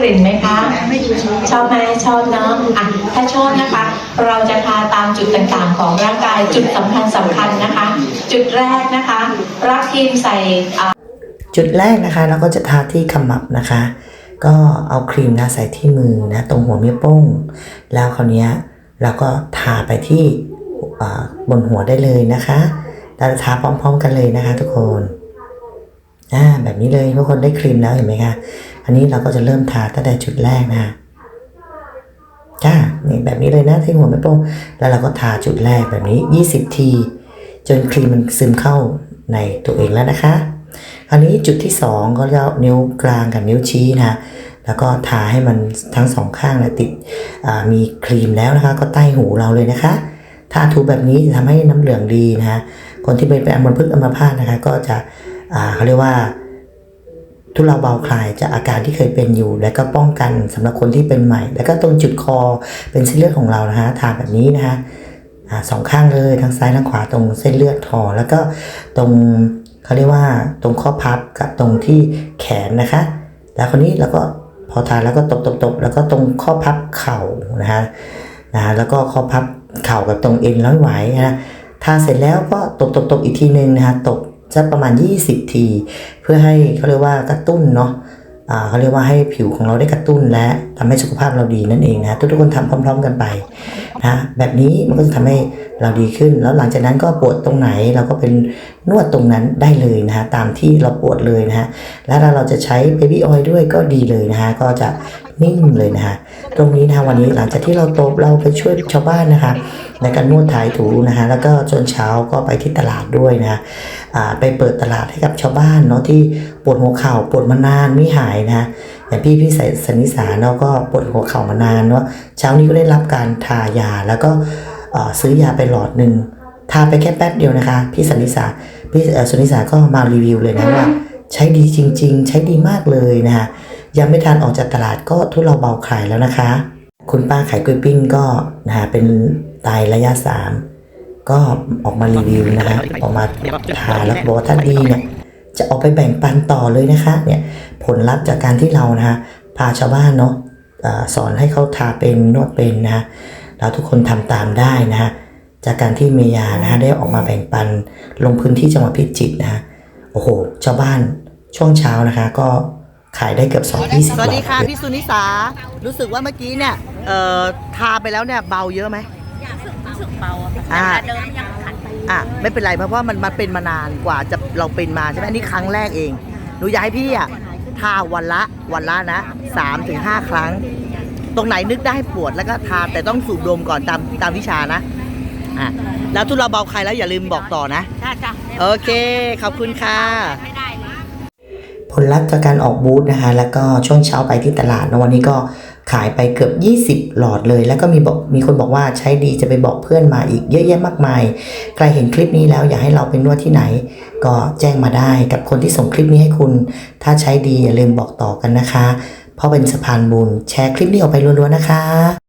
กลิ่นไหมคะชอบไหมชอบเนาะอะถ้าชอบนะคะ เราจะทาตามจุดต่างๆของร่างกายจุดสำคัญสำคัญนะคะ จุดแรกนะคะรักครีมใส่อ่าจุดแรกนะคะ เราก็จะทาที่ขมับนะคะ ก็เอาครีมนะใส่ที่มือนะตรงหัวแม่โป้ง แล้วคราวเนี้ยเราก็ทาไปที่อ่าบนหัวได้เลยนะคะเราจะทาพร้อม ๆ กันเลยนะคะ ทุกคน อ่าแบบนี้เลยทุกคนได้ครีมแล้วเห็นไหมคะ อันนี้เราก็จะเริ่มทาตั้งแต่จุดแรกนะคะจ้านี่แบบนี้เลยนะที่หัวแม่โป้งแล้วเราก็ทาจุดแรกแบบนี้ 20 ที จนครีมมันซึมเข้าในตัวเองแล้วนะคะคราวนี้จุดที่สองก็จะนิ้วกลางกับนิ้วชี้นะแล้วก็ทาให้มันทั้งสองข้างนะติดอ่ามีครีมแล้วนะคะ ก็ใต้หูเราเลยนะคะทาถูแบบนี้จะทำให้น้ำเหลืองดีนะคะคนที่เป็นเป็นอัมพฤกษ์อัมพาตนะคะ ก็จะ เขาเรียกว่า ทุเลาเบาคลายจากอาการที่เคยเป็นอยู่ และก็ป้องกันสำหรับคนที่เป็นใหม่ แล้วก็ตรงจุดคอเป็นเส้นเลือดของเรานะคะทาแบบนี้นะคะสองข้างเลยทั้งซ้ายทั้งขวาตรงเส้นเลือดคอแล้วก็ตรงเขาเรียกว่าตรงข้อพับกับตรงที่แขนนะคะ แล้วคนนี้เราก็พอทาแล้วก็ตบตบตบแล้วก็ตรงข้อพับเข่านะคะนะแล้วก็ข้อพับเข่ากับตรงเอ็นร้อยไหวนะทาเสร็จแล้วก็ตบตบตบอีกทีหนึ่งนะคะตบ สักประมาณ 20 ที เพื่อให้เขาเรียกว่ากระตุ้นเนาะเขาเรียกว่าให้ผิวของเราได้กระตุ้นและทำให้สุขภาพเราดีนั่นเองนะทุกๆคนทำพร้อม ๆ กันไปนะแบบนี้มันก็จะทำให้เราดีขึ้น แล้วหลังจากนั้นก็ปวดตรงไหนเราก็เป็นนวดตรงนั้นได้เลยนะฮะตามที่เราปวดเลยนะฮะแล้วถ้าเราจะใช้เบบี้ออยล์ด้วยก็ดีเลยนะฮะก็จะนิ่มเลยนะฮะตรงนี้นะะวันนี้หลังจากที่เราตบเราไปช่วยชาวบ้านนะคะ ในการนวดถ่ายถูนะฮะแล้วก็จนเช้าก็ไปที่ตลาดด้วยนะฮะอ่าไปเปิดตลาดให้กับชาวบ้านเนาะที่ปวดหัวเข่าปวดมานานไม่หายนะฮะอย่างพี่พี่สนิสาเนาะก็ปวดหัวเข่ามานานเนาะเช้านี้ก็ได้รับการทายาแล้วก็เออซื้อยาไปหลอดหนึ่ง ทาไปแค่แป๊บเดียวนะคะ พี่สนิสาพี่เอ่อสนิสาก็มารีวิวเลยนะว่า ใช้ดีจริง ๆ ใช้ดีมากเลยนะคะยังไม่ทันออกจากตลาดก็ทุเลาเบาขายแล้วนะคะ คุณป้าขายกล้วยปิ้งก็นะคะเป็นไตระยะ 3 ก็ออกมารีวิวนะคะออกมาทานแล้วบอกว่าถ้าดีเนี่ยจะออกไปแบ่งปันต่อเลยนะคะเนี่ยผลลัพธ์จากการที่เรานะคะพาชาวบ้านเนาะเอ่อสอนให้เขาทาเป็นนวดเป็นนะคะแล้วทุกคนทำตามได้นะคะ จากการที่เมยานะคะได้ออกมาแบ่งปัน ลงพื้นที่จังหวัดพิจิตรนะคะโอ้โหชาวบ้านช่วงเช้านะคะ ก็ขายได้เกือบ2 20สวัสดีค่ะบาทพี่สุนิสารู้สึกว่าเมื่อกี้เนี่ยเอ่อทาไปแล้วเนี่ยเบาเยอะไหมรู้สึกเบาอะค่ะอ่าแต่เดินยังขัดอะไม่เป็นไรเพราะว่ามันมันเป็นมานานกว่าจะเราเป็นมาใช่ไหมอันนี่ครั้งแรกเองหนูอยากให้พี่อะทาวันละวันละนะสามถึงห้าครั้ง ตรงไหนนึกได้ให้ปวดแล้วก็ทาแต่ต้องสูดดมก่อนตามตามวิชานะ อะแล้วทุเราเบาใครแล้วอย่าลืมบอกต่อนะจ้าจ้าโอเค ขอบคุณค่ะไม่ได้เลยผลลัพธ์จากการออกบูธนะคะ แล้วก็ช่วงเช้าไปที่ตลาดนะวันนี้ก็ขายไปเกือบ 20 หลอดเลย แล้วก็มีบอกมีคนบอกว่าใช้ดีจะไปบอกเพื่อนมาอีกเยอะแยะมากมาย ใครเห็นคลิปนี้แล้วอยากให้เราเป็นนวดที่ไหน ก็แจ้งมาได้กับคนที่ส่งคลิปนี้ให้คุณ ถ้าใช้ดีอย่าลืมบอกต่อกันนะคะ เพราะเป็นสะพานบุญแชร์คลิปนี้ออกไปรัวๆนะคะ